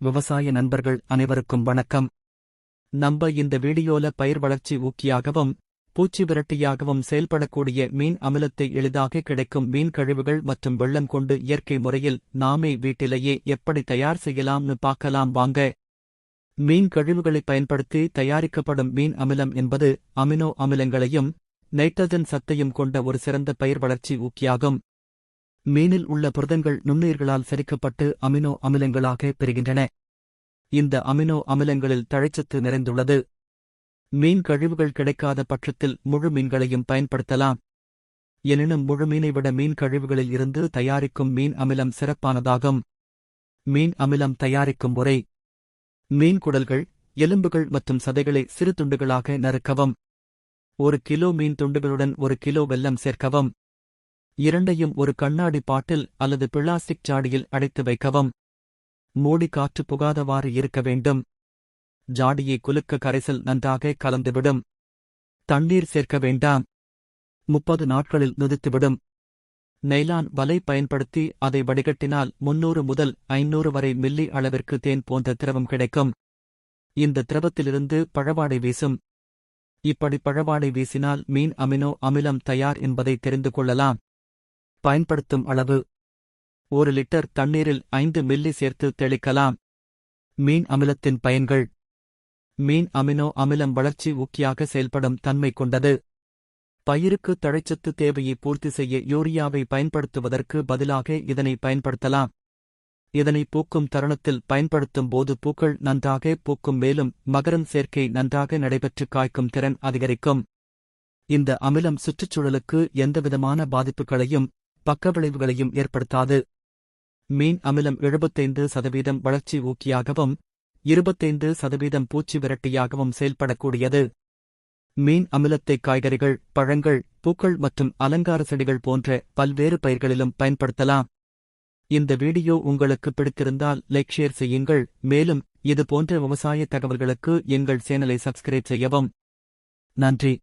விவசாய நண்பர்கள் அனைவருக்கும் வணக்கம். நம்ப இந்த வீடியோல பயிர் வளர்ச்சி ஊக்கியாகவும் பூச்சி விரட்டியாகவும் செயல்படக்கூடிய மீன் அமிலத்தை எளிதாக கிடைக்கும் மீன் கழிவுகள் மற்றும் வெள்ளம் கொண்டு இயற்கை முறையில் நாமே வீட்டிலேயே எப்படி தயார் செய்யலாம்னு பார்க்கலாம் வாங்க. மீன் கழிவுகளை பயன்படுத்தி தயாரிக்கப்படும் மீன் அமிலம் என்பது அமினோ அமிலங்களையும் நைட்ரஜன் சத்தையும் கொண்ட ஒரு சிறந்த பயிர் வளர்ச்சி ஊக்கியாகும். மீனில் உள்ள புரதங்கள் நுண்ணுயிர்களால் செரிக்கப்பட்டு அமினோ அமிலங்களாக பெறுகின்றன. இந்த அமினோ அமிலங்களில் தழைச்சத்து நிறைந்துள்ளது. மீன் கழிவுகள் கிடைக்காத பட்சத்தில் முழு மீன்களையும் பயன்படுத்தலாம். எனினும் முழு மீனை விட மீன் கழிவுகளில் இருந்து தயாரிக்கும் மீன் அமிலம் சிறப்பானதாகும். மீன் அமிலம் தயாரிக்கும் முறை. மீன் குடல்கள் எலும்புகள் மற்றும் சதைகளை சிறு துண்டுகளாக நறுக்கவும். ஒரு கிலோ மீன் துண்டுகளுடன் ஒரு கிலோ வெல்லம் சேர்க்கவும். இரண்டையும் ஒரு கண்ணாடி பாட்டில் அல்லது பிளாஸ்டிக் ஜாடியில் அடைத்து வைக்கவும். மூடி காற்று புகாதவாறு இருக்க வேண்டும். ஜாடியை குலுக்க கரைசல் நன்றாக கலந்துவிடும். தண்ணீர் சேர்க்க வேண்டாம். முப்பது நாட்களில் நொதித்துவிடும் நைலான் வலை பயன்படுத்தி அதை வடிகட்டினால் முன்னூறு முதல் ஐநூறு வரை மில்லி அளவிற்கு தேன் போன்ற திரவம் கிடைக்கும். இந்த திரவத்திலிருந்து பழவாடை வீசும். இப்படி பழவாடை வீசினால் மீன் அமினோ அமிலம் தயார் என்பதை தெரிந்து கொள்ளலாம். பயன்படுத்தும் அளவு. ஒரு லிட்டர் தண்ணீரில் ஐந்து மில்லி சேர்த்து தெளிக்கலாம். மீன் அமிலத்தின் பயன்கள். மீன் அமினோ அமிலம் வளர்ச்சி ஊக்கியாக செயல்படும் தன்மை கொண்டது. பயிருக்கு தழைச்சத்து தேவையை பூர்த்தி செய்ய யூரியாவை பயன்படுத்துவதற்கு பதிலாக இதனை பயன்படுத்தலாம். இதனை பூக்கும் தருணத்தில் பயன்படுத்தும் போது பூக்கள் நன்றாக பூக்கும் மேலும் மகரம் சேர்க்கை நன்றாக நடைபெற்று காய்க்கும் திறன் அதிகரிக்கும். இந்த அமிலம் சுற்றுச்சூழலுக்கு எந்தவிதமான பாதிப்புகளையும் பக்கவிளைவுகளையும் ஏற்படுத்தாது. மீன் அமிலம் எழுபத்தைந்து சதவீதம் வளர்ச்சி ஊக்கியாகவும் இருபத்தைந்து சதவீதம் பூச்சி விரட்டியாகவும் செயல்படக்கூடியது. மீன் அமிலத்தை காய்கறிகள் பழங்கள் பூக்கள் மற்றும் அலங்கார செடிகள் போன்ற பல்வேறு பயிர்களிலும் பயன்படுத்தலாம். இந்த வீடியோ உங்களுக்கு பிடித்திருந்தால் லைக் ஷேர் செய்யுங்கள். மேலும் இது போன்ற விவசாய தகவல்களுக்கு எங்கள் சேனலை சப்ஸ்கிரைப் செய்யவும். நன்றி.